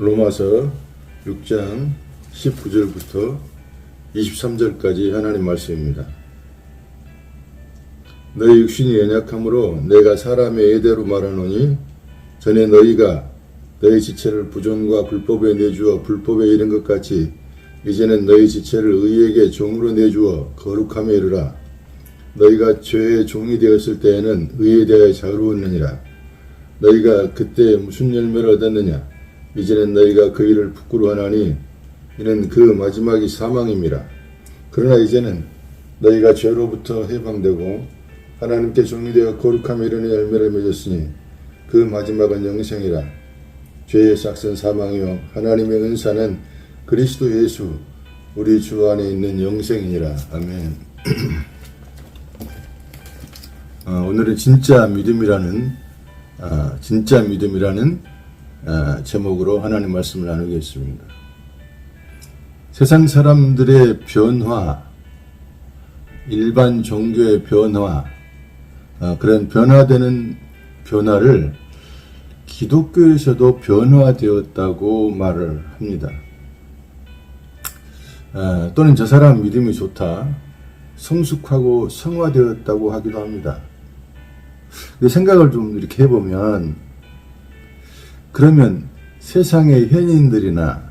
로마서 6장 19절부터 23절까지 하나님 말씀입니다. 너희 육신이 연약함으로 내가 사람의 예대로 말하노니 전에 너희가 너희 지체를 부정과 불법에 내주어 불법에 이른 것 같이 이제는 너희 지체를 의에게 종으로 내주어 거룩함에 이르라. 너희가 죄의 종이 되었을 때에는 의에 대하여 자유로웠느니라. 너희가 그때 무슨 열매를 얻었느냐 이제는 너희가 그 일을 부끄러워하나니 이는 그 마지막이 사망임이라 그러나 이제는 너희가 죄로부터 해방되고 하나님께 종이 되어 거룩함에 이르는 열매를 맺었으니 그 마지막은 영생이라. 죄의 싹은 사망이요 하나님의 은사는 그리스도 예수 우리 주 안에 있는 영생이니라. 아멘. 어, 오늘은 진짜 믿음이라는 아, 진짜 믿음이라는 아, 제목으로 하나님 말씀을 나누겠습니다. 세상 사람들의 변화, 일반 종교의 변화, 아, 그런 변화되는 변화를 기독교에서도 변화되었다고 말을 합니다. 아, 또는 저 사람 믿음이 좋다, 성숙하고 성화되었다고 하기도 합니다. 생각을 좀 이렇게 해보면, 그러면 세상의 현인들이나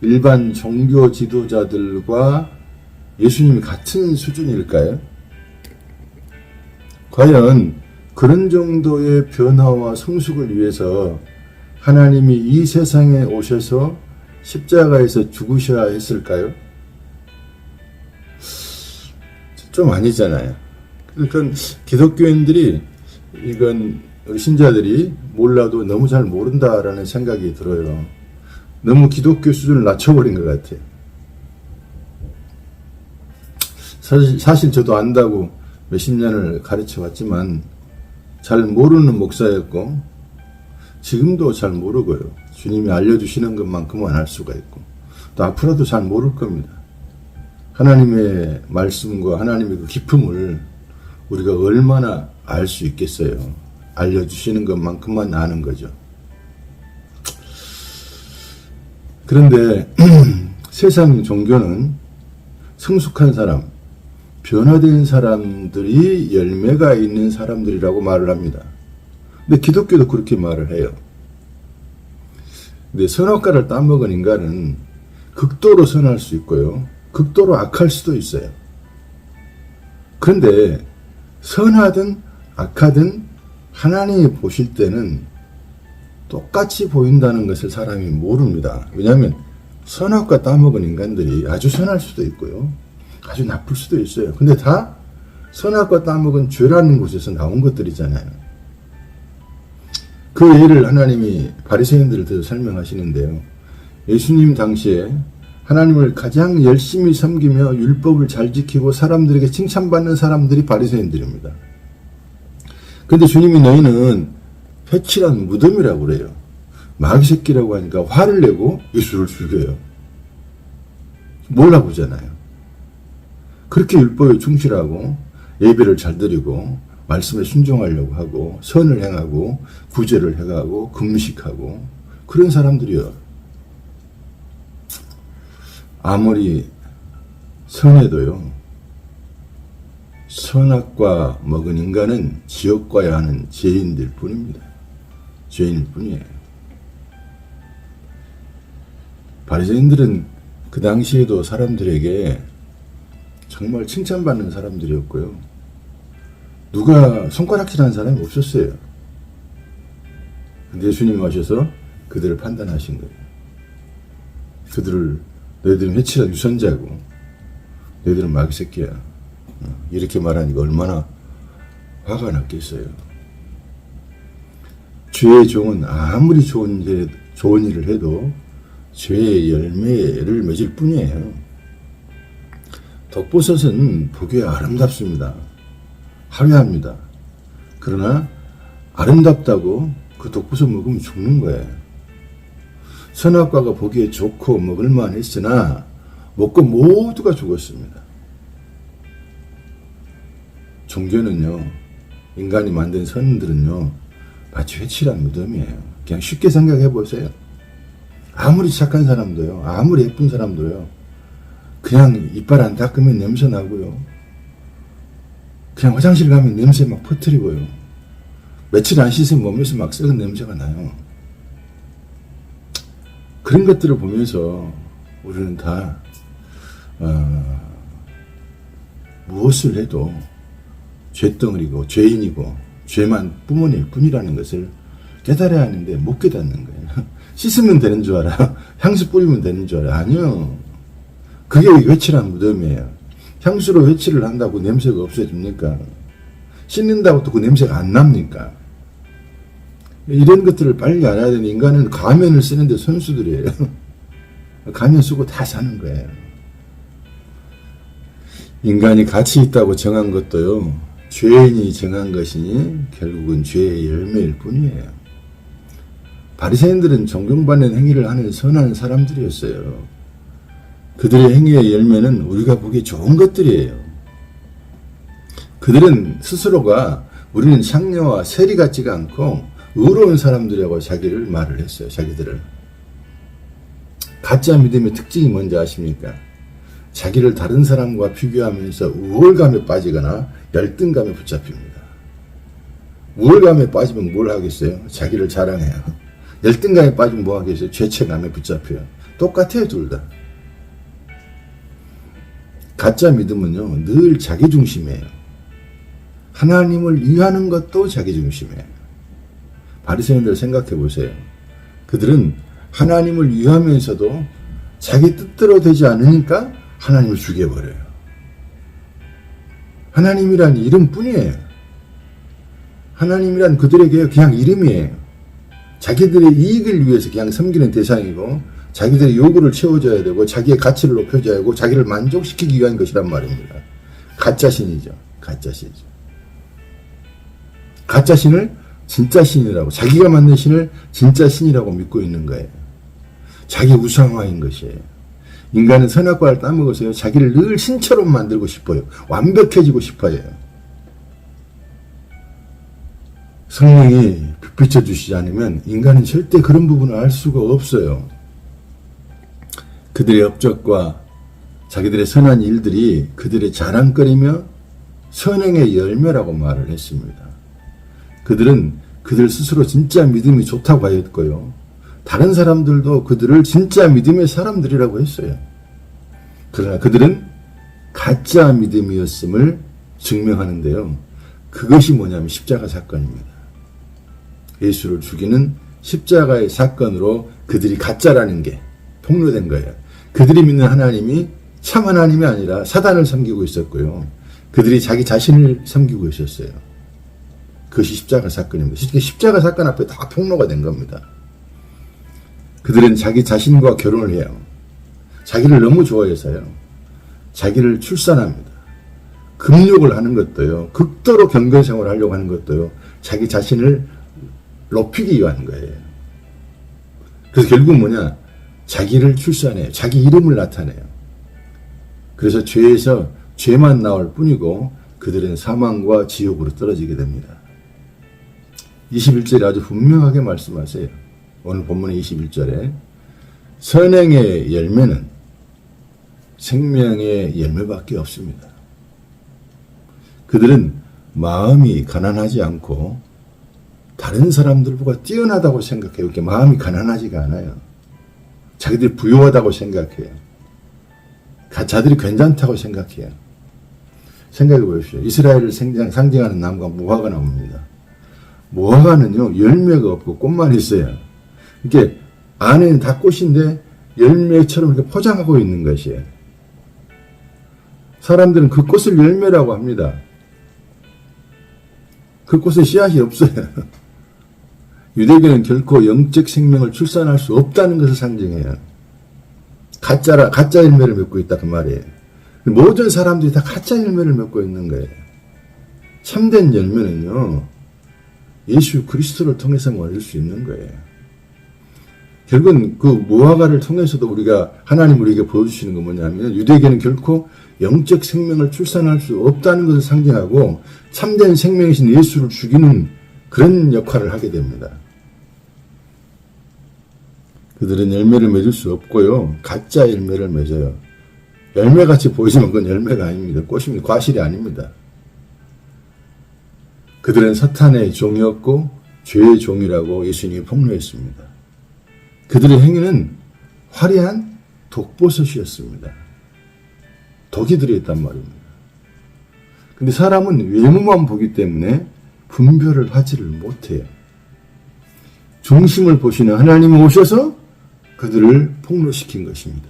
일반 종교 지도자들과 예수님이 같은 수준일까요? 과연 그런 정도의 변화와 성숙을 위해서 하나님이 이 세상에 오셔서 십자가에서 죽으셔야 했을까요? 좀 아니잖아요. 그러니까 기독교인들이 이건 우리 신자들이 몰라도 너무 잘 모른다라는 생각이 들어요. 너무 기독교 수준을 낮춰버린 것 같아요. 사실, 사실 저도 안다고 몇십 년을 가르쳐 왔지만 잘 모르는 목사였고 지금도 잘 모르고요. 주님이 알려주시는 것만큼은 알 수가 있고 또 앞으로도 잘 모를 겁니다. 하나님의 말씀과 하나님의 그 기품을 우리가 얼마나 알 수 있겠어요. 알려주시는 것만큼만 아는 거죠. 그런데 세상 종교는 성숙한 사람, 변화된 사람들이 열매가 있는 사람들이라고 말을 합니다. 근데 기독교도 그렇게 말을 해요. 근데 선악과를 따먹은 인간은 극도로 선할 수 있고요. 극도로 악할 수도 있어요. 그런데 선하든 악하든 하나님이 보실 때는 똑같이 보인다는 것을 사람이 모릅니다. 왜냐하면 선악과 따먹은 인간들이 아주 선할 수도 있고요. 아주 나쁠 수도 있어요. 근데 다 선악과 따먹은 죄라는 곳에서 나온 것들이잖아요. 그 예를 하나님이 바리새인들을 들어 설명하시는데요. 예수님 당시에 하나님을 가장 열심히 섬기며 율법을 잘 지키고 사람들에게 칭찬받는 사람들이 바리새인들입니다. 근데 주님이 너희는 회칠한 무덤이라고 그래요. 마귀 새끼라고 하니까 화를 내고 예수를 죽여요. 몰라보잖아요. 그렇게 율법에 충실하고 예배를 잘 드리고 말씀에 순종하려고 하고 선을 행하고 구제를 해가고 금식하고 그런 사람들이요. 아무리 선해도요. 선악과 먹은 인간은 지옥 가야 하는 죄인들 뿐입니다. 죄인일 뿐이에요. 바리새인들은 그 당시에도 사람들에게 정말 칭찬받는 사람들이었고요. 누가 손가락질하는 사람이 없었어요. 근데 예수님 오셔서 그들을 판단하신 거예요. 그들을 너희들은 회칠한 유선자고 너희들은 마귀 새끼야. 어, 이렇게 말하니까 얼마나 화가 났겠어요. 죄의 종은 아무리 좋은, 일, 좋은 일을 해도 죄의 열매를 맺을 뿐이에요. 덕보섯은 보기에 아름답습니다. 화려합니다. 그러나 아름답다고 그 독보섯 먹으면 죽는 거예요. 선악과가 보기에 좋고 먹을만 했으나 먹고 모두가 죽었습니다. 종교는요, 인간이 만든 선들은요, 마치 회칠한 무덤이에요. 그냥 쉽게 생각해 보세요. 아무리 착한 사람도요, 아무리 예쁜 사람도요, 그냥 이빨 안 닦으면 냄새 나고요. 그냥 화장실 가면 냄새 막 퍼뜨리고요. 며칠 안 씻으면 몸에서 막 썩은 냄새가 나요. 그런 것들을 보면서 우리는 다, 어, 무엇을 해도 죄덩어리고 죄인이고 죄만 뿜어낼 뿐이라는 것을 깨달아야 하는데 못 깨닫는 거예요. 씻으면 되는 줄 알아. 향수 뿌리면 되는 줄 알아. 아니요. 그게 회칠한 무덤이에요. 향수로 회칠을 한다고 냄새가 없어집니까? 씻는다고 또 그 냄새가 안 납니까? 이런 것들을 빨리 알아야 되는 인간은 가면을 쓰는데 선수들이에요. 가면 쓰고 다 사는 거예요. 인간이 가치 있다고 정한 것도요, 죄인이 정한 것이니 결국은 죄의 열매일 뿐이에요. 바리새인들은 존경받는 행위를 하는 선한 사람들이었어요. 그들의 행위의 열매는 우리가 보기 좋은 것들이에요. 그들은 스스로가 우리는 상녀와 세리 같지가 않고 의로운 사람들이라고 자기를 말을 했어요. 자기들을. 가짜 믿음의 특징이 뭔지 아십니까? 자기를 다른 사람과 비교하면서 우월감에 빠지거나 열등감에 붙잡힙니다. 우월감에 빠지면 뭘 하겠어요? 자기를 자랑해요. 열등감에 빠지면 뭐 하겠어요? 죄책감에 붙잡혀요. 똑같아요, 둘 다. 가짜 믿음은요, 늘 자기중심이에요. 하나님을 위하는 것도 자기중심이에요. 바리새인들 생각해 보세요. 그들은 하나님을 위하면서도 자기 뜻대로 되지 않으니까 하나님을 죽여버려요. 하나님이란 이름뿐이에요. 하나님이란 그들에게 그냥 이름이에요. 자기들의 이익을 위해서 그냥 섬기는 대상이고 자기들의 요구를 채워줘야 되고 자기의 가치를 높여줘야 하고 자기를 만족시키기 위한 것이란 말입니다. 가짜 신이죠. 가짜 신이죠. 가짜 신을 진짜 신이라고 자기가 만든 신을 진짜 신이라고 믿고 있는 거예요. 자기 우상화인 것이에요. 인간은 선악과를 따먹어서요. 자기를 늘 신처럼 만들고 싶어요. 완벽해지고 싶어요. 성령이 비춰 주시지 않으면 인간은 절대 그런 부분을 알 수가 없어요. 그들의 업적과 자기들의 선한 일들이 그들의 자랑거리며 선행의 열매라고 말을 했습니다. 그들은 그들 스스로 진짜 믿음이 좋다고 하였고요. 다른 사람들도 그들을 진짜 믿음의 사람들이라고 했어요. 그러나 그들은 가짜 믿음이었음을 증명하는데요. 그것이 뭐냐면 십자가 사건입니다. 예수를 죽이는 십자가의 사건으로 그들이 가짜라는 게 폭로된 거예요. 그들이 믿는 하나님이 참 하나님이 아니라 사단을 섬기고 있었고요. 그들이 자기 자신을 섬기고 있었어요. 그것이 십자가 사건입니다. 십자가 사건 앞에 다 폭로가 된 겁니다. 그들은 자기 자신과 결혼을 해요. 자기를 너무 좋아해서요. 자기를 출산합니다. 금욕을 하는 것도요. 극도로 경건 생활을 하려고 하는 것도요. 자기 자신을 높이기 위한 거예요. 그래서 결국 뭐냐? 자기를 출산해요. 자기 이름을 나타내요. 그래서 죄에서 죄만 나올 뿐이고 그들은 사망과 지옥으로 떨어지게 됩니다. 21절에 아주 분명하게 말씀하세요. 오늘 본문의 21절에 선행의 열매는 생명의 열매밖에 없습니다. 그들은 마음이 가난하지 않고 다른 사람들보다 뛰어나다고 생각해요. 이렇게 마음이 가난하지가 않아요. 자기들이 부유하다고 생각해요. 자들이 괜찮다고 생각해요. 생각해 보십시오. 이스라엘을 상징하는 나무가 무화과 나무입니다. 무화과는요, 열매가 없고 꽃만 있어요. 이게 안에는 다 꽃인데 열매처럼 이렇게 포장하고 있는 것이에요. 사람들은 그 꽃을 열매라고 합니다. 그 꽃에 씨앗이 없어요. 유대교는 결코 영적 생명을 출산할 수 없다는 것을 상징해요. 가짜라, 가짜 열매를 맺고 있다, 그 말이에요. 모든 사람들이 다 가짜 열매를 맺고 있는 거예요. 참된 열매는요, 예수 그리스도를 통해서만 얻을 수 있는 거예요. 결국은 그 무화과를 통해서도 우리가 하나님 우리에게 보여주시는 건 뭐냐면 유대교는 결코 영적 생명을 출산할 수 없다는 것을 상징하고 참된 생명이신 예수를 죽이는 그런 역할을 하게 됩니다. 그들은 열매를 맺을 수 없고요. 가짜 열매를 맺어요. 열매같이 보이지만 그건 열매가 아닙니다. 꽃입니다. 과실이 아닙니다. 그들은 사탄의 종이었고 죄의 종이라고 예수님이 폭로했습니다. 그들의 행위는 화려한 독버섯이었습니다. 독이 들어있단 말입니다. 근데 사람은 외모만 보기 때문에 분별을 하지를 못해요. 중심을 보시는 하나님이 오셔서 그들을 폭로시킨 것입니다.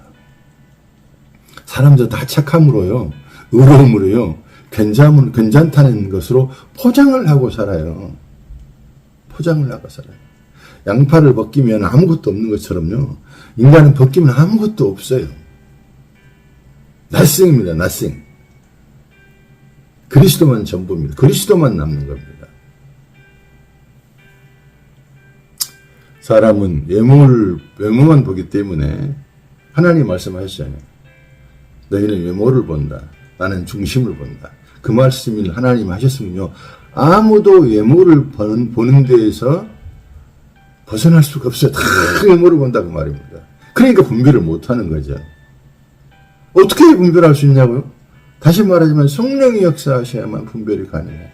사람들 다 착함으로요, 의로움으로요, 괜찮은, 괜찮다는 것으로 포장을 하고 살아요. 포장을 하고 살아요. 양파를 벗기면 아무것도 없는 것처럼요, 인간은 벗기면 아무것도 없어요. 낯생입니다, 낯생. 그리스도만 전부입니다. 그리스도만 남는 겁니다. 사람은 외모를, 외모만 보기 때문에 하나님 말씀하셨잖아요. 너희는 외모를 본다. 나는 중심을 본다. 그 말씀을 하나님 하셨으면요. 아무도 외모를 보는, 보는 데에서 벗어날 수가 없어요. 다 외모를 본다. 그 말입니다. 그러니까 분별을 못 하는 거죠. 어떻게 분별할 수 있냐고요? 다시 말하지만 성령이 역사하셔야만 분별이 가능해요.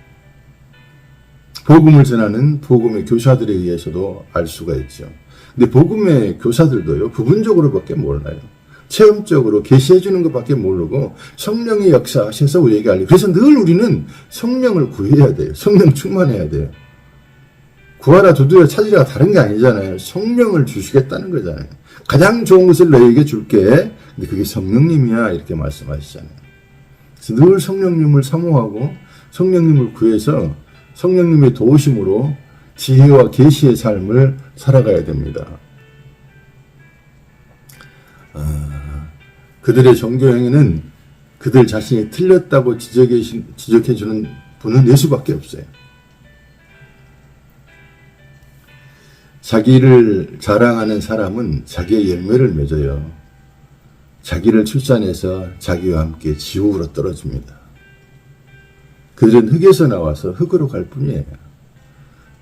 복음을 전하는 복음의 교사들에 의해서도 알 수가 있죠. 근데 복음의 교사들도요, 부분적으로밖에 몰라요. 체험적으로 계시해 주는 것밖에 모르고 성령이 역사하셔서 우리에게 알려. 그래서 늘 우리는 성령을 구해야 돼요. 성령 충만해야 돼요. 구하라 두드려 찾으라 다른 게 아니잖아요. 성령을 주시겠다는 거잖아요. 가장 좋은 것을 너에게 줄게. 근데 그게 성령님이야 이렇게 말씀하시잖아요. 그래서 늘 성령님을 사모하고 성령님을 구해서 성령님의 도우심으로 지혜와 계시의 삶을 살아가야 됩니다. 아, 그들의 종교 행위는 그들 자신이 틀렸다고 지적해, 주는 분은 예수밖에 없어요. 자기를 자랑하는 사람은 자기의 열매를 맺어요. 자기를 출산해서 자기와 함께 지옥으로 떨어집니다. 그들은 흙에서 나와서 흙으로 갈 뿐이에요.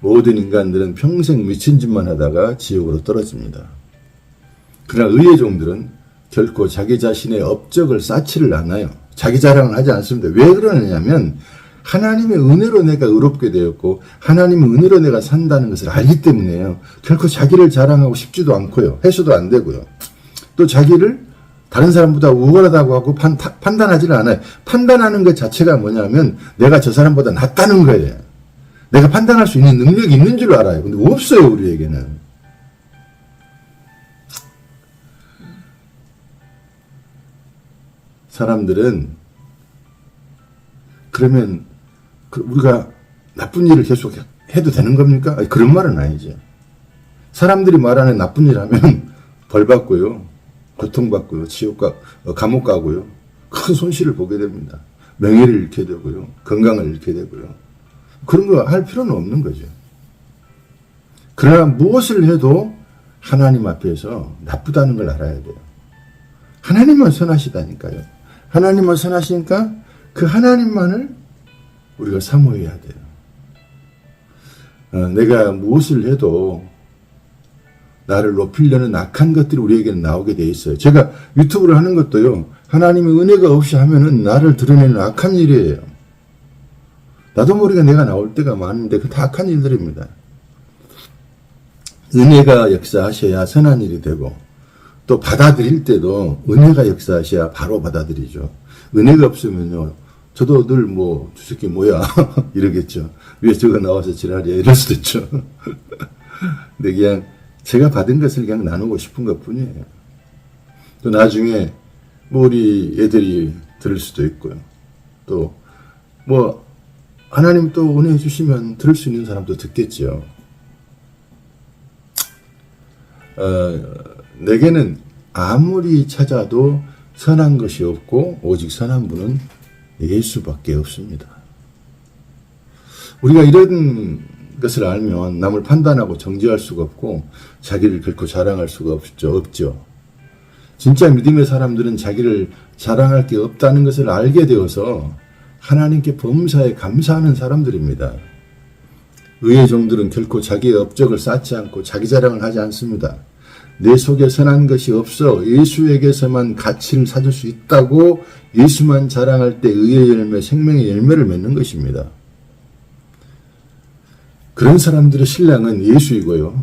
모든 인간들은 평생 미친 짓만 하다가 지옥으로 떨어집니다. 그러나 의의 종들은 결코 자기 자신의 업적을 쌓지를 않아요. 자기 자랑을 하지 않습니다. 왜 그러느냐면 하나님의 은혜로 내가 의롭게 되었고 하나님의 은혜로 내가 산다는 것을 알기 때문에요. 결코 자기를 자랑하고 싶지도 않고요. 해서도 안 되고요. 또 자기를 다른 사람보다 우월하다고 하고 판, 판단하지는 않아요. 판단하는 것 자체가 뭐냐면 내가 저 사람보다 낫다는 거예요. 내가 판단할 수 있는 능력이 있는 줄 알아요. 근데 없어요, 우리에게는. 사람들은 그러면 그 우리가 나쁜 일을 계속 해도 되는 겁니까? 아니, 그런 말은 아니죠. 사람들이 말하는 나쁜 일 하면 벌 받고요. 고통받고요. 지옥 가, 어, 감옥 가고요. 큰 손실을 보게 됩니다. 명예를 잃게 되고요. 건강을 잃게 되고요. 그런 거 할 필요는 없는 거죠. 그러나 무엇을 해도 하나님 앞에서 나쁘다는 걸 알아야 돼요. 하나님은 선하시다니까요. 하나님은 선하시니까 그 하나님만을 우리가 사모해야 돼요. 어, 내가 무엇을 해도 나를 높이려는 악한 것들이 우리에게는 나오게 돼 있어요. 제가 유튜브를 하는 것도요, 하나님의 은혜가 없이 하면은 나를 드러내는 악한 일이에요. 나도 모르게 내가 나올 때가 많은데 그 다 악한 일들입니다. 은혜가 역사하셔야 선한 일이 되고, 또 받아들일 때도 은혜가 역사하셔야 바로 받아들이죠. 은혜가 없으면요, 저도 늘 뭐, 저 새끼 뭐야, 이러겠죠. 왜 저거 나와서 지랄이야, 이럴 수도 있죠. 근데 그냥, 제가 받은 것을 그냥 나누고 싶은 것 뿐이에요. 또 나중에 뭐 우리 애들이 들을 수도 있고요. 또 뭐 하나님 또 은혜 주시면 들을 수 있는 사람도 듣겠죠. 어, 내게는 아무리 찾아도 선한 것이 없고 오직 선한 분은 예수밖에 없습니다. 우리가 이런 것을 알면 남을 판단하고 정죄할 수가 없고 자기를 결코 자랑할 수가 없죠. 없죠. 진짜 믿음의 사람들은 자기를 자랑할 게 없다는 것을 알게 되어서 하나님께 범사에 감사하는 사람들입니다. 의의 종들은 결코 자기의 업적을 쌓지 않고 자기 자랑을 하지 않습니다. 내 속에 선한 것이 없어 예수에게서만 가치를 찾을 수 있다고 예수만 자랑할 때 의의 열매, 생명의 열매를 맺는 것입니다. 그런 사람들의 신랑은 예수이고요.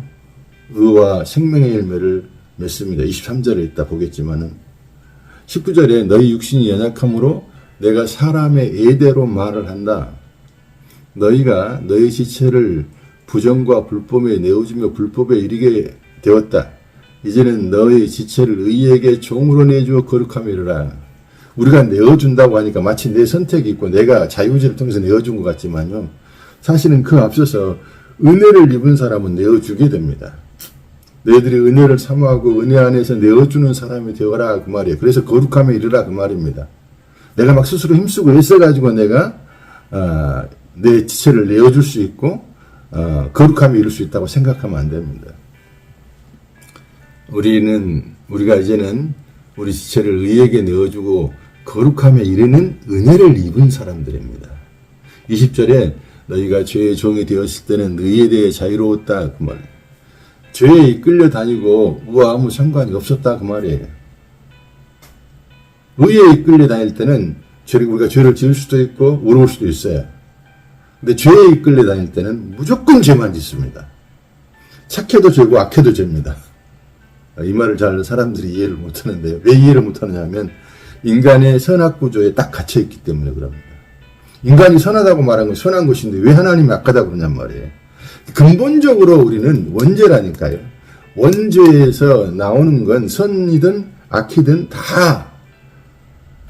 의와 생명의 열매를 맺습니다. 23절에 있다 보겠지만은 19절에 너희 육신이 연약함으로 내가 사람의 예대로 말을 한다. 너희가 너희 지체를 부정과 불법에 내어주며 불법에 이르게 되었다. 이제는 너희 지체를 의에게 종으로 내주어 거룩함에 이르라. 우리가 내어준다고 하니까 마치 내 선택이 있고 내가 자유의지를 통해서 내어준 것 같지만요. 사실은 그 앞서서 은혜를 입은 사람은 내어주게 됩니다. 너희들이 은혜를 사모하고 은혜 안에서 내어주는 사람이 되어라 그 말이에요. 그래서 거룩함에 이르라 그 말입니다. 내가 막 스스로 힘쓰고 애써가지고 내가 아, 내 지체를 내어줄 수 있고 어, 거룩함에 이룰 수 있다고 생각하면 안 됩니다. 우리는 우리가 이제는 우리 지체를 의에게 내어주고 거룩함에 이르는 은혜를 입은 사람들입니다. 20절에 너희가 죄의 종이 되었을 때는 의에 대해 자유로웠다 그 말. 죄에 이끌려 다니고 우와 아무 상관이 없었다 그 말이에요. 의에 이끌려 다닐 때는 죄 우리가 죄를 지을 수도 있고 울을 수도 있어요. 근데 죄에 이끌려 다닐 때는 무조건 죄만 짓습니다. 착해도 죄고 악해도 죄입니다. 이 말을 잘 사람들이 이해를 못하는데요. 왜 이해를 못하느냐 하면 인간의 선악 구조에 딱 갇혀 있기 때문에 그럽니다. 인간이 선하다고 말한 건 선한 것인데 왜 하나님이 악하다고 그러냔 말이에요. 근본적으로 우리는 원죄라니까요. 원죄에서 나오는 건 선이든 악이든 다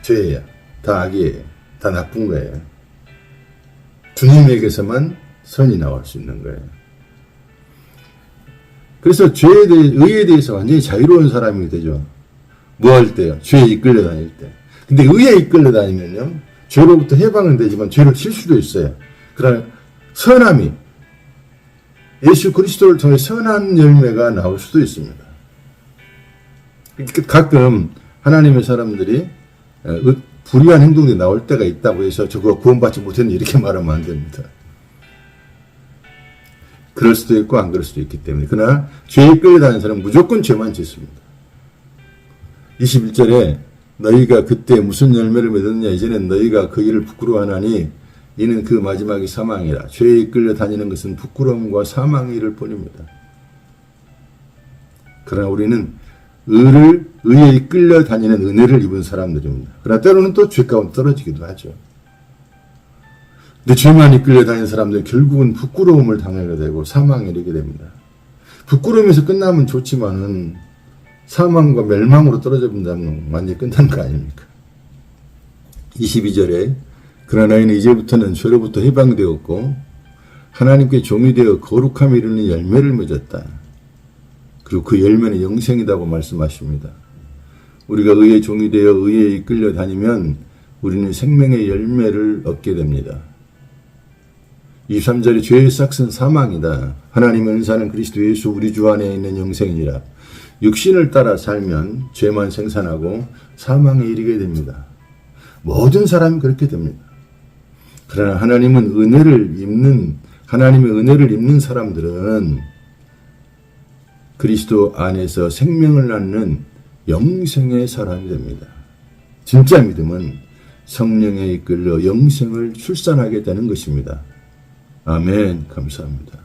죄예요. 다 악이에요. 다 나쁜 거예요. 주님에게서만 선이 나올 수 있는 거예요. 그래서 죄에 대해, 의에 대해서 완전히 자유로운 사람이 되죠. 뭐 할 때요? 죄에 이끌려 다닐 때. 근데 의에 이끌려 다니면요. 죄로부터 해방은 되지만 죄를 칠 수도 있어요. 그러나 선함이 예수 그리스도를 통해 선한 열매가 나올 수도 있습니다. 가끔 하나님의 사람들이 어, 불의한 행동이 나올 때가 있다고 해서 저거 구원받지 못했는데 이렇게 말하면 안 됩니다. 그럴 수도 있고 안 그럴 수도 있기 때문에. 그러나 죄에 끌려다니는 사람은 무조건 죄만 짓습니다. 21절에 너희가 그때 무슨 열매를 맺었느냐 이제는 너희가 그 일을 부끄러워하나니 이는 그 마지막이 사망이라 죄에 이끌려 다니는 것은 부끄러움과 일을 뿐입니다. 그러나 우리는 의를 의에 이끌려 다니는 은혜를 입은 사람들입니다. 그러나 때로는 또 죄 가운데 떨어지기도 하죠. 근데 죄만 이끌려 다니는 사람들은 결국은 부끄러움을 당하게 되고 사망에 이르게 됩니다. 부끄러움에서 끝나면 좋지만은 사망과 멸망으로 떨어져 본다면 완전히 끝난 거 아닙니까? 22절에 그러나 너희는 이제부터는 죄로부터 해방되었고 하나님께 종이 되어 거룩함에 이르는 열매를 맺었다. 그리고 그 열매는 영생이라고 말씀하십니다. 우리가 의의 종이 되어 의에 이끌려 다니면 우리는 생명의 열매를 얻게 됩니다. 23절에 죄의 싹은 사망이다. 하나님의 은사는 그리스도 예수 우리 주 안에 있는 영생이라. 육신을 따라 살면 죄만 생산하고 사망에 이르게 됩니다. 모든 사람이 그렇게 됩니다. 그러나 하나님은 은혜를 입는 하나님의 은혜를 입는 사람들은 그리스도 안에서 생명을 낳는 영생의 사람이 됩니다. 진짜 믿음은 성령에 이끌려 영생을 출산하게 되는 것입니다. 아멘. 감사합니다.